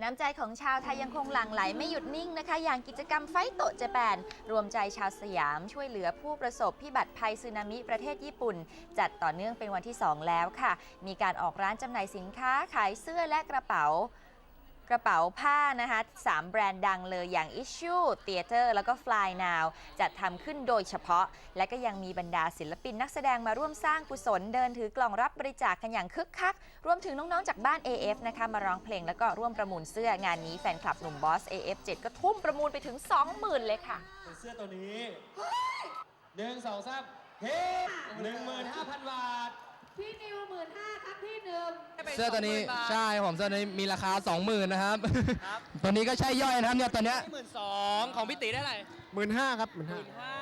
น้ำใจของชาวไทยยังคงหลั่งไหลไม่หยุดนิ่งนะคะ อย่างกิจกรรมไฟโตะเจแปน รวมใจชาวสยามช่วยเหลือผู้ประสบพิบัติภัยสึนามิประเทศญี่ปุ่น จัดต่อเนื่องเป็นวันที่ 2 แล้วค่ะ มีการออกร้านจำหน่ายสินค้าขายเสื้อและกระเป๋า ระเป๋าผ้านะคะสามแบรนด์ดังเลยอย่าง Issue Theater แล้วก็ Fly Now จัดทำขึ้นโดยเฉพาะ และก็ยังมีบรรดาศิลปินนักแสดงมาร่วมสร้างกุศลเดินถือกล่องรับบริจาคกันอย่างคึกคัก รวมถึงน้อง ๆ จากบ้าน AF นะคะมาร้องเพลงแล้วก็ร่วมประมูลเสื้องานนี้แฟนคลับหนุ่มบอส AF7 ก็ทุ่มประมูลไปถึง 20,000 เลยค่ะเสื้อตัวนี้หนึ่งสองสามเฮ้หนึ่งหมื่นห้าพันบาท พี่นิวหมื่นห้าครับพี่ หนึ่งเสื้อตัวนี้ใช่ผมเสื้อตัวนี้มีราคา 20,000นะครับครับ ตัวนี้ก็ใช่ย่อยนะครับเนี่ยตัวเนี้ย หมื่นสองของพี่ตีได้เท่าไหร่หมื่นห้าครับหมื่นหห้ามื่นห้า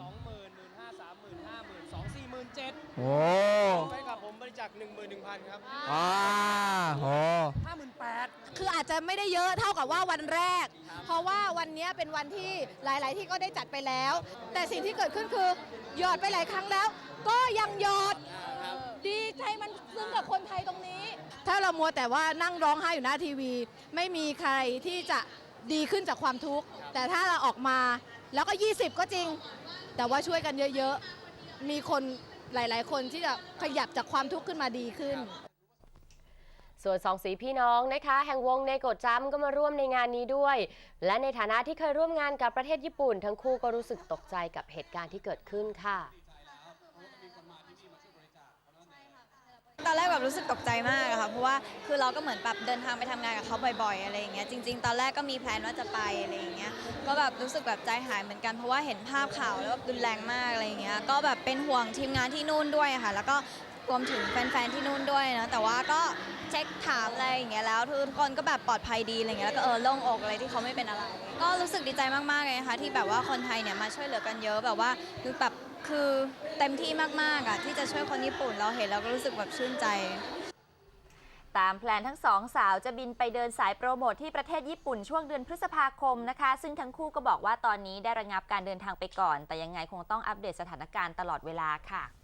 สองหมื่นหมื่นห้าสามหมื่นห้าหมื่นสองสี่หมื่นเจ็ดโอ้ไปกับผมบริจาคหนึ่งหมื่นหนึ่งพันครับอ่าโห ห้าหมื่นแปด คืออาจจะไม่ได้เยอะเท่ากับว่าวันแรก เพราะว่าวันนี้เป็นวันที่หลาย ๆ ที่ก็ได้จัดไปแล้ว แต่สิ่งที่เกิดขึ้นคือหยอดไปหลายครั้งแล้ว ก็ยังหยอด ดีใจมันซึ้งกับคนไทยตรงนี้ ถ้าเรามัวแต่ว่านั่งร้องไห้อยู่หน้าทีวี ไม่มีใครที่จะดีขึ้นจากความทุกข์ แต่ถ้าเราออกมาแล้วก็ 20 ก็จริง แต่ว่าช่วยกันเยอะๆ มีคนหลาย ๆ คนที่จะขยับจากความทุกข์ขึ้นมาดีขึ้นส่วนสองสีพี่น้องนะคะแห่งวงเนโกะจัมก็มาร่วมในงานนี้ด้วย และในฐานะที่เคยร่วมงานกับประเทศญี่ปุ่น ทั้งคู่ก็รู้สึกตกใจกับเหตุการณ์ที่เกิดขึ้นค่ะ ตอนแรกแบบรู้สึกตกใจมากอะค่ะ เพราะว่าคือเราก็เหมือนแบบเดินทางไปทำงานกับเขาบ่อยๆ อะไรอย่างเงี้ย จริง ๆ ตอนแรกก็มีแพลนว่าจะไปอะไรอย่างเงี้ย ก็แบบรู้สึกแบบใจหายเหมือนกันเพราะว่าเห็นภาพข่าวแล้วแบบรุนแรงมากอะไรอย่างเงี้ย ก็แบบเป็นห่วงทีมงานที่นู่นด้วยอะค่ะ แล้วก็รวมถึงแฟนๆที่นู่นด้วยนะ แต่ว่าก็เช็คถามอะไรอย่างเงี้ยแล้วทุกคนก็แบบปลอดภัยดีอะไรเงี้ย แล้วก็เออโล่งอกอะไรที่เขาไม่เป็นอะไร ก็รู้สึกดีใจมากๆเลยนะคะที่แบบว่าคนไทยเนี่ยมาช่วยเหลือกันเยอะแบบว่าคือแบบ คือเต็มที่มาก ๆอะที่จะช่วยคนญี่ปุ่นเราเห็นแล้วก็รู้สึกแบบชื่นใจ ตามแพลนทั้งสองสาวจะบินไปเดินสายโปรโมทที่ประเทศญี่ปุ่นช่วงเดือนพฤษภาคมนะคะ ซึ่งทั้งคู่ก็บอกว่าตอนนี้ได้ระงับการเดินทางไปก่อน แต่ยังไงคงต้องอัปเดตสถานการณ์ตลอดเวลาค่ะ